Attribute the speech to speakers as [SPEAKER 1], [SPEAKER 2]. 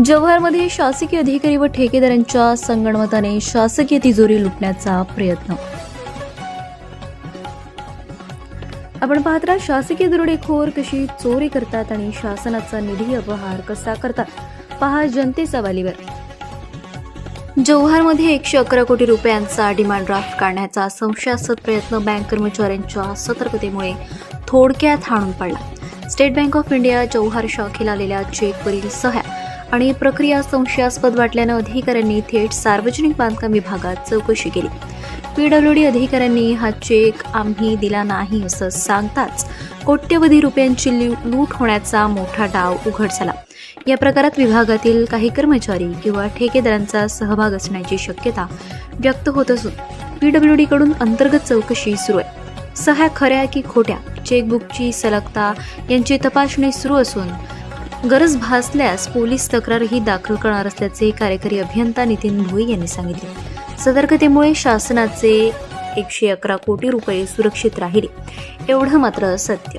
[SPEAKER 1] जव्हारमध्ये शासकीय अधिकारी व ठेकेदारांच्या संगणमताने शासकीय तिजोरी लुटण्याचा प्रयत्न. आपण पाहत राहा शासकीय दरोडेखोर कशी चोरी करतात आणि शासनाचा निधी अपहार कसा करतात. पहा जनतेचा वालीवर जव्हारमध्ये एकशे अकरा कोटी रुपयांचा डिमांड ड्राफ्ट काढण्याचा संशयास्पद प्रयत्न बँक कर्मचाऱ्यांच्या सतर्कतेमुळे थोडक्यात हाणून पाडला. State Bank of India Jawhar शाखेला आलेल्या चेकवरील सह्या आणि प्रक्रिया संशयास्पद वाटल्यानं अधिकाऱ्यांनी थेट सार्वजनिक बांधकाम विभागात चौकशी केली. पीडब्ल्यूडी अधिकाऱ्यांनी हा चेक आम्ही दिला नाही असं सांगताच कोट्यवधी रुपयांची लू- लूट होण्याचा मोठा डाव उघड झाला या प्रकारात विभागातील काही कर्मचारी किंवा ठेकेदारांचा सहभाग असण्याची शक्यता व्यक्त होत असून पीडब्ल्यूडी डीकडून अंतर्गत चौकशी सुरू आहे. सह्या खऱ्या की खोट्या चेकबुकची सलगता यांची तपासणी सुरू असून गरज भासल्यास पोलीस तक्रारही दाखल करणार असल्याचे कार्यकारी अभियंता नितीन भोई यांनी सांगितले. सतर्कतेमुळे शासनाचे एकशे अकरा कोटी रुपये सुरक्षित राहिले. एवढं मात्र सत्य.